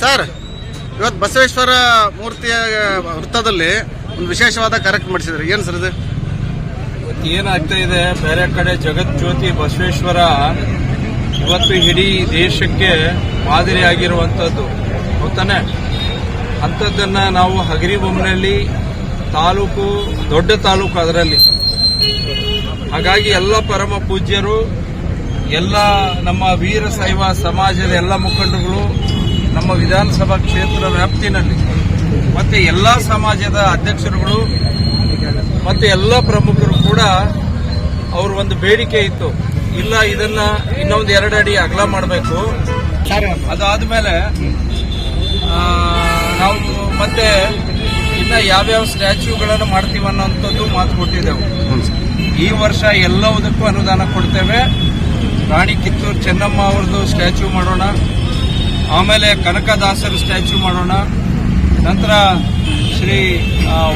Sir, ಇವತ್ತು ಬಸವೇಶ್ವರ ಮೂರ್ತಿಯ ವೃತ್ತದಲ್ಲಿ ಒಂದು ವಿಶೇಷವಾದ ಕಾರ್ಯಕ್ರಮ ಮಾಡಿಸಿದ್ರು. ಏನು ಸರ್ ಇದು? ಏನಾಗ್ತಾ ಇದೆ? ಬೇರೆ ಕಡೆ ಜಗತ್ ಜ್ಯೋತಿ ಬಸವೇಶ್ವರ ಇವತ್ತು ಇಡೀ ದೇಶಕ್ಕೆ ಮಾದರಿಯಾಗಿರುವಂಥದ್ದು. ಗೊತ್ತಾನೆ ಅಂಥದ್ದನ್ನು ನಾವು ಹಗರಿಬೊಮ್ಮನಹಳ್ಳಿ ತಾಲೂಕು, ದೊಡ್ಡ ತಾಲೂಕು ಅದರಲ್ಲಿ. ಹಾಗಾಗಿ ಎಲ್ಲ ಪರಮ ಪೂಜ್ಯರು, ಎಲ್ಲ ನಮ್ಮ ವೀರಶೈವ ಸಮಾಜದ ಎಲ್ಲ ಮುಖಂಡರುಗಳು ನಮ್ಮ ವಿಧಾನಸಭಾ ಕ್ಷೇತ್ರ ವ್ಯಾಪ್ತಿನಲ್ಲಿ ಮತ್ತೆ ಎಲ್ಲ ಸಮಾಜದ ಅಧ್ಯಕ್ಷರುಗಳು ಮತ್ತೆ ಎಲ್ಲ ಪ್ರಮುಖರು ಕೂಡ ಅವ್ರ ಒಂದು ಬೇಡಿಕೆ ಇತ್ತು. ಇಲ್ಲ ಇದನ್ನ ಇನ್ನೊಂದು ಎರಡು ಅಡಿ ಅಗಲ ಮಾಡಬೇಕು. ಅದಾದ್ಮೇಲೆ ಆ, ನಾವು ಮತ್ತೆ ಇನ್ನ ಯಾವ್ಯಾವ ಸ್ಟ್ಯಾಚ್ಯೂಗಳನ್ನು ಮಾಡ್ತೀವಿ ಅನ್ನೋಂಥದ್ದು ಮಾತು ಕೊಟ್ಟಿದ್ದೆವು. ಈ ವರ್ಷ ಎಲ್ಲವುದಕ್ಕೂ ಅನುದಾನ ಕೊಡ್ತೇವೆ. ರಾಣಿ ಕಿತ್ತೂರು ಚೆನ್ನಮ್ಮ ಅವ್ರದ್ದು ಸ್ಟ್ಯಾಚ್ಯೂ ಮಾಡೋಣ. ಆಮೇಲೆ ಕನಕದಾಸರ ಸ್ಟ್ಯಾಚ್ಯೂ ಮಾಡೋಣ. ನಂತರ ಶ್ರೀ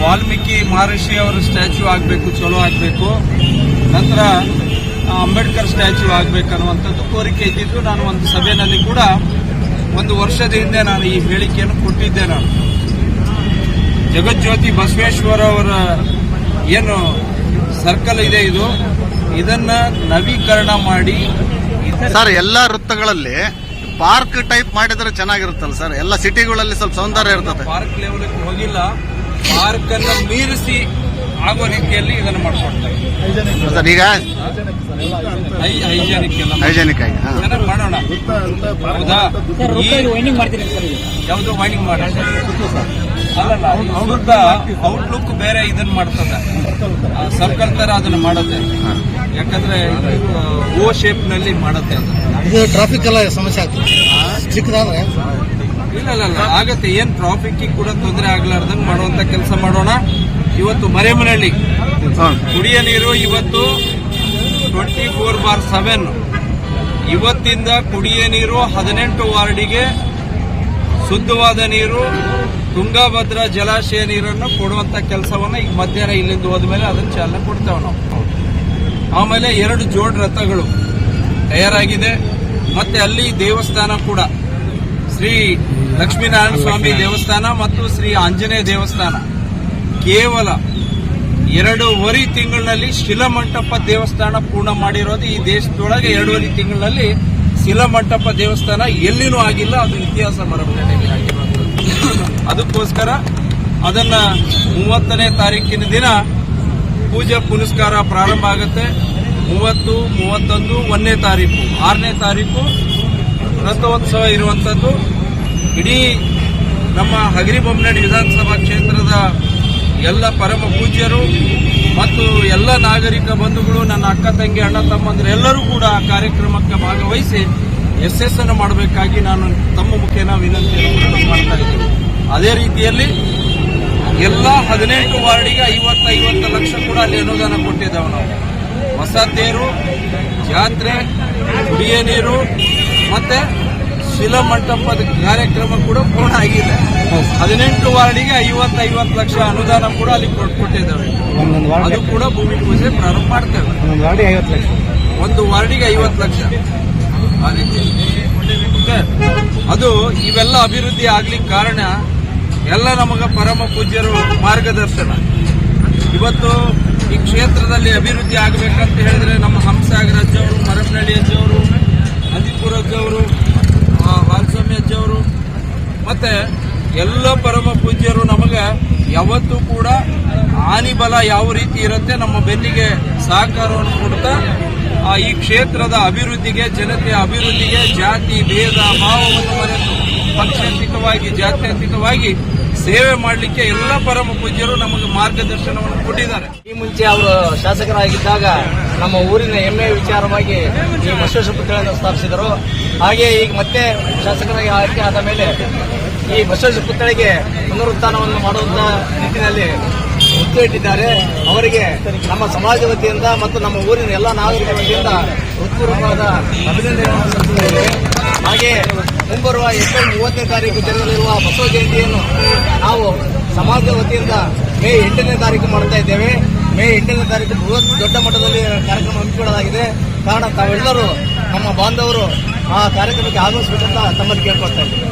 ವಾಲ್ಮೀಕಿ ಮಹರ್ಷಿ ಅವರ ಸ್ಟ್ಯಾಚ್ಯೂ ಆಗಬೇಕು, ಚಲೋ ಆಗಬೇಕು. ನಂತರ ಅಂಬೇಡ್ಕರ್ ಸ್ಟ್ಯಾಚ್ಯೂ ಆಗಬೇಕನ್ನುವಂಥದ್ದು ಕೋರಿಕೆ ಇದ್ದಿದ್ದು ನಾನು ಒಂದು ಸಭೆಯಲ್ಲಿ ಕೂಡ ಒಂದು ವರ್ಷದ ಹಿಂದೆ ನಾನು ಈ ಹೇಳಿಕೆಯನ್ನು ಕೊಟ್ಟಿದ್ದೆ ನಾನು. ಜಗಜ್ಯೋತಿ ಬಸವೇಶ್ವರ ಅವರ ಏನು ಸರ್ಕಲ್ ಇದೆ ಇದು, ಇದನ್ನ ನವೀಕರಣ ಮಾಡಿ ಸರ್, ಎಲ್ಲ ವೃತ್ತಗಳಲ್ಲಿ ಪಾರ್ಕ್ ಟೈಪ್ ಮಾಡಿದ್ರೆ ಚೆನ್ನಾಗಿರುತ್ತಲ್ಲ ಸರ್? ಎಲ್ಲ ಸಿಟಿಗಳಲ್ಲಿ ಸ್ವಲ್ಪ ಸೌಂದರ್ಯ ಇರ್ತದೆ. ಪಾರ್ಕ್ ಲೆವೆಲ್ ಹೋಗಿಲ್ಲ. ಪಾರ್ಕ್ ಅನ್ನ ಮೀರಿಸಿ ಆಗುವ ರೀತಿಯಲ್ಲಿ ಇದನ್ನು ಮಾಡ್ಕೊಡ್ತಾರೆ ಸರ್ ಈಗ? ಹೈಜಾನಿಕ್ ಎಲ್ಲ ಹೈಜೆನಿಕ್ ಆಗಿ ಮಾಡೋಣ. ಹೌದಾ? ಈ ವೈಂಡಿಂಗ್ ಮಾಡ್ತೀನಿ ಸರ್ ಈಗ. ಯಾವ್ದು ವೈಂಡಿಂಗ್ ಮಾಡ ಔಟ್ಲುಕ್ ಬೇರೆ ಇದನ್ನ ಮಾಡ್ತದೆ. ಸರ್ಕಲ್ ತರ ಅದನ್ನ ಮಾಡುತ್ತೆ. ಯಾಕಂದ್ರೆ ಓ ಶೇಪ್ನಲ್ಲಿ ಮಾಡುತ್ತೆ ಅದು. ಟ್ರಾಫಿಕ್ ಎಲ್ಲ ಸಮಸ್ಯೆ ಆಗ್ತದೆ ಚಿಕ್ಕದಾದ್ರೆ? ಇಲ್ಲ ಇಲ್ಲ ಇಲ್ಲ ಆಗತ್ತೆ. ಏನ್ ಟ್ರಾಫಿಕ್ ಕೂಡ ತೊಂದರೆ ಆಗ್ಲಾರ್ದಂಗ್ ಮಾಡುವಂತ ಕೆಲಸ ಮಾಡೋಣ. ಇವತ್ತು ಮರೆಮನಹಳ್ಳಿ. ಕುಡಿಯ ನೀರು ಇವತ್ತು ಟ್ವೆಂಟಿ ಫೋರ್ ಬಾರ್ ಸೆವೆನ್ ಇವತ್ತಿಂದ ಕುಡಿಯ ನೀರು ಹದಿನೆಂಟು ವಾರ್ಡಿಗೆ ಶುದ್ಧವಾದ ನೀರು ತುಂಗಭದ್ರಾ ಜಲಾಶಯ ನೀರನ್ನು ಕೊಡುವಂತ ಕೆಲಸವನ್ನ ಈಗ ಮಧ್ಯಾಹ್ನ ಇಲ್ಲಿಂದ ಹೋದ್ಮೇಲೆ ಅದನ್ನು ಚಾಲನೆ ಕೊಡ್ತೇವೆ ನಾವು. ಆಮೇಲೆ ಎರಡು ಜೋಡ್ ರಥಗಳು ತಯಾರಾಗಿದೆ. ಮತ್ತೆ ಅಲ್ಲಿ ದೇವಸ್ಥಾನ ಕೂಡ. ಶ್ರೀ ಲಕ್ಷ್ಮೀನಾರಾಯಣ ಸ್ವಾಮಿ ದೇವಸ್ಥಾನ ಮತ್ತು ಶ್ರೀ ಆಂಜನೇಯ ದೇವಸ್ಥಾನ. ಕೇವಲ ಎರಡೂವರೆ ತಿಂಗಳಲ್ಲಿ ಶಿಲಮಂಟಪ ದೇವಸ್ಥಾನ ಪೂರ್ಣ ಮಾಡಿರೋದು ಈ ದೇಶದೊಳಗೆ ಎರಡೂವರೆ ತಿಂಗಳಲ್ಲಿ ಶಿಲಮಂಟಪ ದೇವಸ್ಥಾನ ಎಲ್ಲಿನೂ ಆಗಿಲ್ಲ, ಅದು ಇತಿಹಾಸ ಆಗಿರುವಂಥದ್ದು ಅದಕ್ಕೋಸ್ಕರ ಅದನ್ನ ಮೂವತ್ತನೇ ತಾರೀಕಿನ ದಿನ ಪೂಜೆ ಪುನಸ್ಕಾರ ಪ್ರಾರಂಭ ಆಗುತ್ತೆ. ಮೂವತ್ತು, ಮೂವತ್ತೊಂದು, ಒಂದನೇ ತಾರೀಕು. ಆರನೇ ತಾರೀಕು ರಥೋತ್ಸವ ಇರುವಂಥದ್ದು ಇಡೀ ನಮ್ಮ ಹಗರಿಬೊಮ್ಮನಹಳ್ಳಿ ವಿಧಾನಸಭಾ ಕ್ಷೇತ್ರದ ಎಲ್ಲ ಪರಮ ಪೂಜ್ಯರು ಮತ್ತು ಎಲ್ಲ ನಾಗರಿಕ ಬಂಧುಗಳು, ನನ್ನ ಅಕ್ಕ, ತಂಗಿ, ಅಣ್ಣ ತಮ್ಮಂದಿರು ಎಲ್ಲರೂ ಕೂಡ ಆ ಕಾರ್ಯಕ್ರಮಕ್ಕೆ ಭಾಗವಹಿಸಿ ಯಶಸ್ಸನ್ನು ಮಾಡಬೇಕಾಗಿ ನಾನು ತಮ್ಮ ಮುಖೇನ ವಿನಂತಿಯನ್ನು ಮಾಡ್ತಾ ಇದ್ದೀನಿ ಅದೇ ರೀತಿಯಲ್ಲಿ ಎಲ್ಲ ಹದಿನೆಂಟು ವಾರ್ಡಿಗೆ ಐವತ್ತು ಐವತ್ತು ಲಕ್ಷ ಕೂಡ ಅಲ್ಲಿ ಅನುದಾನ ಕೊಟ್ಟಿದ್ದೇವೆ ನಾವು. ಹೊಸ ತೇರು ಜಾತ್ರೆ ಕುಡಿಯ ನೀರು ಮತ್ತೆ ಶಿಲಮಂಟಪದ ಕಾರ್ಯಕ್ರಮ ಕೂಡ ಪೂರ್ಣ ಆಗಿದೆ. ಹದಿನೆಂಟು ವಾರ್ಡಿಗೆ ಐವತ್ತು ಐವತ್ತು ಲಕ್ಷ ಅನುದಾನ ಕೂಡ ಅಲ್ಲಿ ಕೊಟ್- ಕೊಟ್ಟಿದ್ದೇವೆ. ಅದು ಕೂಡ ಭೂಮಿ ಪೂಜೆ ಪ್ರಾರಂಭ ಮಾಡ್ತೇವೆ. ಒಂದು ವಾರ್ಡಿಗೆ ಐವತ್ತು ಲಕ್ಷ. ಅದು ಇವೆಲ್ಲ ಅಭಿವೃದ್ಧಿ ಆಗ್ಲಿಕ್ಕೆ ಕಾರಣ ಎಲ್ಲ ನಮಗ ಪರಮ ಪೂಜ್ಯರು ಮಾರ್ಗದರ್ಶನ. ಇವತ್ತು ಈ ಕ್ಷೇತ್ರದಲ್ಲಿ ಅಭಿವೃದ್ಧಿ ಆಗಬೇಕಂತ ಹೇಳಿದ್ರೆ ನಮ್ಮ ಹಂಸಾಗರ ಅಜ್ಜವರು ಮರಮನಹಳ್ಳಿ ಅಜ್ಜವರು ಅಂದಿಪುರ ಅಜ್ಜವರು ಆ, ಬಾಲಸ್ವಾಮಿ ಅಜ್ಜವರು ಮತ್ತೆ ಎಲ್ಲ ಪರಮ ಪೂಜ್ಯರು ನಮಗೆ ಯಾವತ್ತೂ ಕೂಡ ಹಾನಿ ಬಲ ಯಾವ ರೀತಿ ಇರುತ್ತೆ ನಮ್ಮ ಬೆನ್ನಿಗೆ ಸಹಕಾರವನ್ನು ಕೊಡ್ತಾ ಈ ಕ್ಷೇತ್ರದ ಅಭಿವೃದ್ಧಿಗೆ ಜನತೆ ಅಭಿವೃದ್ಧಿಗೆ, ಜಾತಿ, ಭೇದ, ಭಾವವನ್ನು ಮರೆತು ಪಕ್ಷಾತೀತವಾಗಿ, ಜಾತ್ಯತೀತವಾಗಿ ಸೇವೆ ಮಾಡಲಿಕ್ಕೆ ಎಲ್ಲ ಪರಮ ಪೂಜ್ಯರು ನಮಗೆ ಮಾರ್ಗದರ್ಶನವನ್ನು ಕೊಟ್ಟಿದ್ದಾರೆ. ಈ ಮುಂಚೆ ಅವರು ಶಾಸಕರಾಗಿದ್ದಾಗ ನಮ್ಮ ಊರಿನ ಹೆಮ್ಮೆ ವಿಚಾರವಾಗಿ ಈ ಬಸವೇಶ್ವರ ಪುತ್ಥಳಿಯನ್ನು ಸ್ಥಾಪಿಸಿದರು. ಹಾಗೆ ಈಗ ಮತ್ತೆ ಶಾಸಕರಾಗಿ ಆಯ್ಕೆ ಆದ ಮೇಲೆ ಈ ಬಸವೇಶ್ವರ ಪುತ್ಥಳಿಗೆ ಪುನರುತ್ಥಾನವನ್ನು ಮಾಡುವಂತಹ ನಿಟ್ಟಿನಲ್ಲಿ ಒತ್ತು ಇಟ್ಟಿದ್ದಾರೆ ಅವರಿಗೆ ನಮ್ಮ ಸಮಾಜ ವತಿಯಿಂದ ಮತ್ತು ನಮ್ಮ ಊರಿನ ಎಲ್ಲ ನಾಗರಿಕರ ವತಿಯಿಂದ ಹೃತ್ಪೂರ್ವಕವಾದ ಅಭಿನಂದನೆಗಳನ್ನು ಸಲ್ಲಿಸಿದ್ದೇವೆ ಹಾಗೆ ಮುಂಬರುವ ಏಪ್ರಿಲ್ ಮೂವತ್ತನೇ ತಾರೀಕು ಜರುಗಲಿರುವ ಬಸವ ಜಯಂತಿಯನ್ನು ನಾವು ಸಮಾಜದ ವತಿಯಿಂದ ಮೇ ಎಂಟನೇ ತಾರೀಕು ಮಾಡ್ತಾ ಇದ್ದೇವೆ. ಮೇ ಎಂಟನೇ ತಾರೀಕು ಬೃಹತ್ ದೊಡ್ಡ ಮಟ್ಟದಲ್ಲಿ ಕಾರ್ಯಕ್ರಮ ಹಮ್ಮಿಕೊಳ್ಳಲಾಗಿದೆ. ಕಾರಣ ತಾವೆಲ್ಲರೂ ನಮ್ಮ ಬಾಂಧವರು ಆ ಕಾರ್ಯಕ್ರಮಕ್ಕೆ ಆಗಮಿಸಬೇಕಂತ ತಮ್ಮಲ್ಲಿ ಕೇಳ್ಕೊಳ್ತಾ ಇದ್ದೇವೆ.